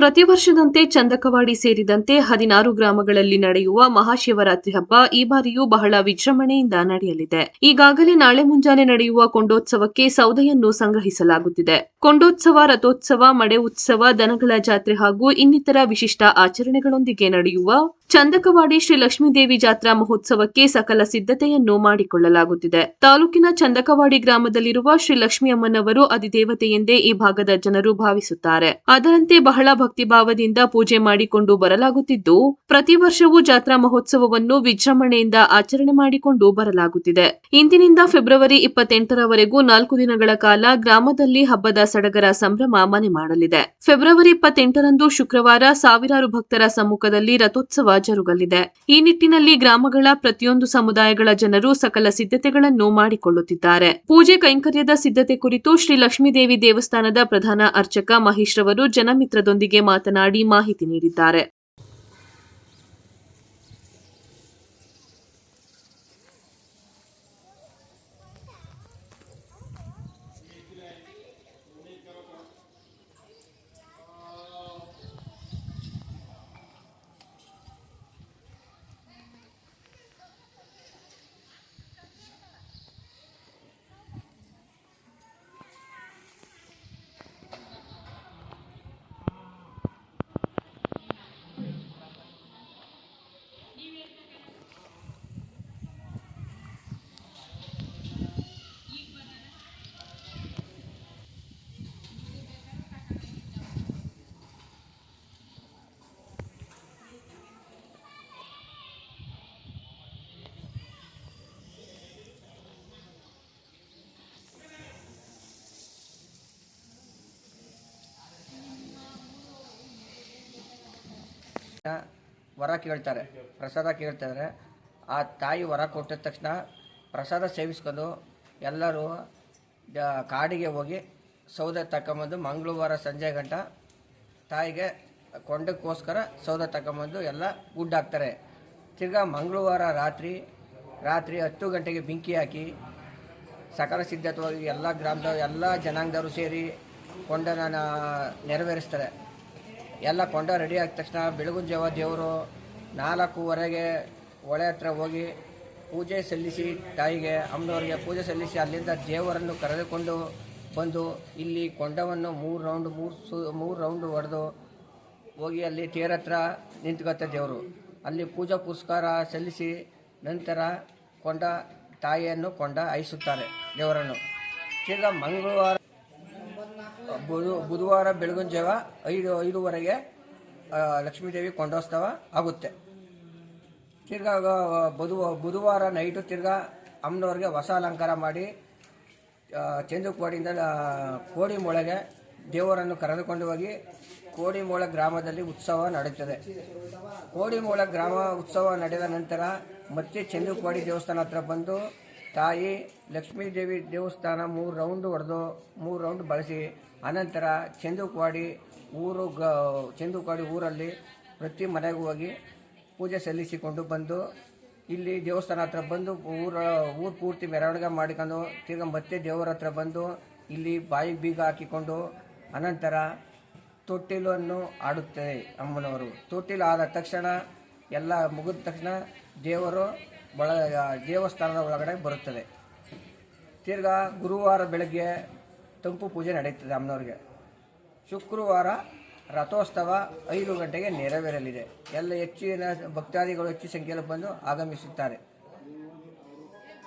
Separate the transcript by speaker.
Speaker 1: ಪ್ರತಿ ವರ್ಷದಂತೆ ಚಂದಕವಾಡಿ ಸೇರಿದಂತೆ ಹದಿನಾರು ಗ್ರಾಮಗಳಲ್ಲಿ ನಡೆಯುವ ಮಹಾಶಿವರಾತ್ರಿ ಹಬ್ಬ ಈ ಬಾರಿಯೂ ಬಹಳ ವಿಜೃಂಭಣೆಯಿಂದ ನಡೆಯಲಿದೆ. ಈಗಾಗಲೇ ನಾಳೆ ಮುಂಜಾನೆ ನಡೆಯುವ ಕೊಂಡೋತ್ಸವಕ್ಕೆ ಸೌದೆಯನ್ನು ಸಂಗ್ರಹಿಸಲಾಗುತ್ತಿದೆ. ಕೊಂಡೋತ್ಸವ, ರಥೋತ್ಸವ, ಮಡೆ ಉತ್ಸವ, ದನಗಳ ಜಾತ್ರೆ ಹಾಗೂ ಇನ್ನಿತರ ವಿಶಿಷ್ಟ ಆಚರಣೆಗಳೊಂದಿಗೆ ನಡೆಯುವ ಚಂದಕವಾಡಿ ಶ್ರೀ ಲಕ್ಷ್ಮೀದೇವಿ ಜಾತ್ರಾ ಮಹೋತ್ಸವಕ್ಕೆ ಸಕಲ ಸಿದ್ಧತೆಯನ್ನು ಮಾಡಿಕೊಳ್ಳಲಾಗುತ್ತಿದೆ. ತಾಲೂಕಿನ ಚಂದಕವಾಡಿ ಗ್ರಾಮದಲ್ಲಿರುವ ಶ್ರೀ ಲಕ್ಷ್ಮೀ ಅಮ್ಮನವರು ಅಧಿದೇವತೆಯೆಂದೇ ಈ ಭಾಗದ ಜನರು ಭಾವಿಸುತ್ತಾರೆ. ಅದರಂತೆ ಬಹಳ ಭಕ್ತಿಭಾವದಿಂದ ಪೂಜೆ ಮಾಡಿಕೊಂಡು ಬರಲಾಗುತ್ತಿದ್ದು, ಪ್ರತಿ ವರ್ಷವೂ ಜಾತ್ರಾ ಮಹೋತ್ಸವವನ್ನು ವಿಜೃಂಭಣೆಯಿಂದ ಆಚರಣೆ ಮಾಡಿಕೊಂಡು ಬರಲಾಗುತ್ತಿದೆ. ಇಂದಿನಿಂದ ಫೆಬ್ರವರಿ ಇಪ್ಪತ್ತೆಂಟರವರೆಗೂ ನಾಲ್ಕು ದಿನಗಳ ಕಾಲ ಗ್ರಾಮದಲ್ಲಿ ಹಬ್ಬದ ಸಡಗರ ಸಂಭ್ರಮ ಮನೆ ಮಾಡಲಿದೆ. ಫೆಬ್ರವರಿ ಇಪ್ಪತ್ತೆಂಟರಂದು ಶುಕ್ರವಾರ ಸಾವಿರಾರು ಭಕ್ತರ ಸಮ್ಮುಖದಲ್ಲಿ ರಥೋತ್ಸವ ಜರುಗಲಿದೆ. ಈ ನಿಟ್ಟಿನಲ್ಲಿ ಗ್ರಾಮಗಳ ಪ್ರತಿಯೊಂದು ಸಮುದಾಯಗಳ ಜನರು ಸಕಲ ಸಿದ್ಧತೆಗಳನ್ನು ಮಾಡಿಕೊಳ್ಳುತ್ತಿದ್ದಾರೆ. ಪೂಜೆ ಕೈಂಕರ್ಯದ ಸಿದ್ಧತೆ ಕುರಿತು ಶ್ರೀ ಲಕ್ಷ್ಮೀದೇವಿ ದೇವಸ್ಥಾನದ ಪ್ರಧಾನ ಅರ್ಚಕ ಮಹೇಶ್ ರವರು ಜನಮಿತ್ರದೊಂದಿಗೆ ಮಾತನಾಡಿ ಮಾಹಿತಿ ನೀಡಿದ್ದಾರೆ.
Speaker 2: ವರ ಕೇಳ್ತಾರೆ, ಪ್ರಸಾದ ಕೇಳ್ತಾರೆ ಆ ತಾಯಿ ವರ ಕೊಟ್ಟಿದ ತಕ್ಷಣ ಪ್ರಸಾದ ಸೇವಿಸ್ಕೊಂಡು ಎಲ್ಲರೂ ಕಾಡಿಗೆ ಹೋಗಿ ಸೌದೆ ತಗೊಂಬಂದು ಮಂಗಳವಾರ ಸಂಜೆ ಗಂಟ ತಾಯಿಗೆ ಕೊಂಡಕ್ಕೋಸ್ಕರ ಸೌದೆ ತಗೊಂಬಂದು ಎಲ್ಲ ಗುಡ್ಡ ಹಾಕ್ತಾರೆ. ತಿರ್ಗಾ ಮಂಗಳವಾರ ರಾತ್ರಿ ರಾತ್ರಿ ಹತ್ತು ಗಂಟೆಗೆ ಬೆಂಕಿ ಹಾಕಿ ಸಕಲ ಸಿದ್ಧತೆ ಎಲ್ಲ ಗ್ರಾಮದ ಎಲ್ಲ ಜನಾಂಗದವರು ಸೇರಿ ಕೊಂಡನ ನೆರವೇರಿಸ್ತಾರೆ. ಎಲ್ಲ ಕೊಂಡ ರೆಡಿ ಆದ ತಕ್ಷಣ ಬೆಳಗಿನ ಜಾವ ದೇವರು ನಾಲ್ಕೂವರೆಗೆ ಹೊಳೆ ಹತ್ರ ಹೋಗಿ ಪೂಜೆ ಸಲ್ಲಿಸಿ ತಾಯಿಗೆ, ಅಮ್ಮನವ್ರಿಗೆ ಪೂಜೆ ಸಲ್ಲಿಸಿ ಅಲ್ಲಿಂದ ದೇವರನ್ನು ಕರೆದುಕೊಂಡು ಬಂದು ಇಲ್ಲಿ ಕೊಂಡವನ್ನು ಮೂರು ರೌಂಡ್ ಮೂರು ಮೂರು ರೌಂಡ್ ಹೊಡೆದು ಹೋಗಿ ಅಲ್ಲಿ ತೇರ ಹತ್ರ ನಿಂತ್ಕೊತ್ತೆ ದೇವರು. ಅಲ್ಲಿ ಪೂಜಾ ಪುರಸ್ಕಾರ ಸಲ್ಲಿಸಿ ನಂತರ ಕೊಂಡ ತಾಯಿಯನ್ನು ಕೊಂಡ ಐಸುತ್ತಾರೆ ದೇವರನ್ನು. ತಿರ್ಗಾ ಮಂಗಳವಾರ ಬುಧ ಬುಧವಾರ ಬೆಳಗಿನ ಜಾವ ಐದು, ಐದುವರೆಗೆ ಲಕ್ಷ್ಮೀದೇವಿ ಕೊಂಡೋತ್ಸವ ಆಗುತ್ತೆ. ತಿರ್ಗಾ ಬುಧ, ಬುಧವಾರ ನೈಟು ತಿರ್ಗಾ ಅಮ್ಮನವ್ರಿಗೆ ಹೊಸ ಅಲಂಕಾರ ಮಾಡಿ ಚಂದ್ರಕೋಡಿಯಿಂದ ಕೋಡಿ ಮೊಳೆಗೆ ದೇವರನ್ನು ಕರೆದುಕೊಂಡು ಹೋಗಿ ಕೋಡಿಮೋಳ ಗ್ರಾಮದಲ್ಲಿ ಉತ್ಸವ ನಡೆಯುತ್ತದೆ. ಕೋಡಿಮೋಳ ಗ್ರಾಮ ಉತ್ಸವ ನಡೆದ ನಂತರ ಮತ್ತೆ ಚಂದ್ರಕೋಡಿ ದೇವಸ್ಥಾನ ಹತ್ರ ಬಂದು ತಾಯಿ ಲಕ್ಷ್ಮೀದೇವಿ ದೇವಸ್ಥಾನ ಮೂರು ರೌಂಡ್ ಹೊಡೆದು, ಮೂರು ರೌಂಡ್ ಬಳಸಿ, ಅನಂತರ ಚಂದುಕ್ವಾಡಿ ಊರು ಗ, ಚಂದುಕ್ವಾಡಿ ಊರಲ್ಲಿ ಪ್ರತಿ ಮನೆಗೂ ಹೋಗಿ ಪೂಜೆ ಸಲ್ಲಿಸಿಕೊಂಡು ಬಂದು, ಇಲ್ಲಿ ದೇವಸ್ಥಾನ ಹತ್ರ ಬಂದು ಊರ, ಊರು ಪೂರ್ತಿ ಮೆರವಣಿಗೆ ಮಾಡಿಕೊಂಡು, ತಿರ್ಗ ಮತ್ತೆ ದೇವರ ಹತ್ರ ಬಂದು, ಇಲ್ಲಿ ಬಾಯಿ ಬೀಗ ಹಾಕಿಕೊಂಡು, ಅನಂತರ ತೊಟ್ಟಿಲನ್ನು ಆಡುತ್ತೆ ಅಮ್ಮನವರು. ತೊಟ್ಟಿಲು ಆದ ತಕ್ಷಣ, ಎಲ್ಲ ಮುಗಿದ ತಕ್ಷಣ ದೇವರು ಒಳ ದೇವಸ್ಥಾನದ ಒಳಗಡೆ ಬರುತ್ತದೆ. ತಿರ್ಗಾ ಗುರುವಾರ ಬೆಳಗ್ಗೆ ತಂಪು ಪೂಜೆ ನಡೆಯುತ್ತದೆ ಅಮ್ಮನವ್ರಿಗೆ. ಶುಕ್ರವಾರ ರಥೋತ್ಸವ ಐದು ಗಂಟೆಗೆ ನೆರವೇರಲಿದೆ. ಎಲ್ಲ ಹೆಚ್ಚಿನ ಭಕ್ತಾದಿಗಳು ಹೆಚ್ಚು ಸಂಖ್ಯೆಯಲ್ಲಿ ಬಂದು ಆಗಮಿಸುತ್ತಾರೆ.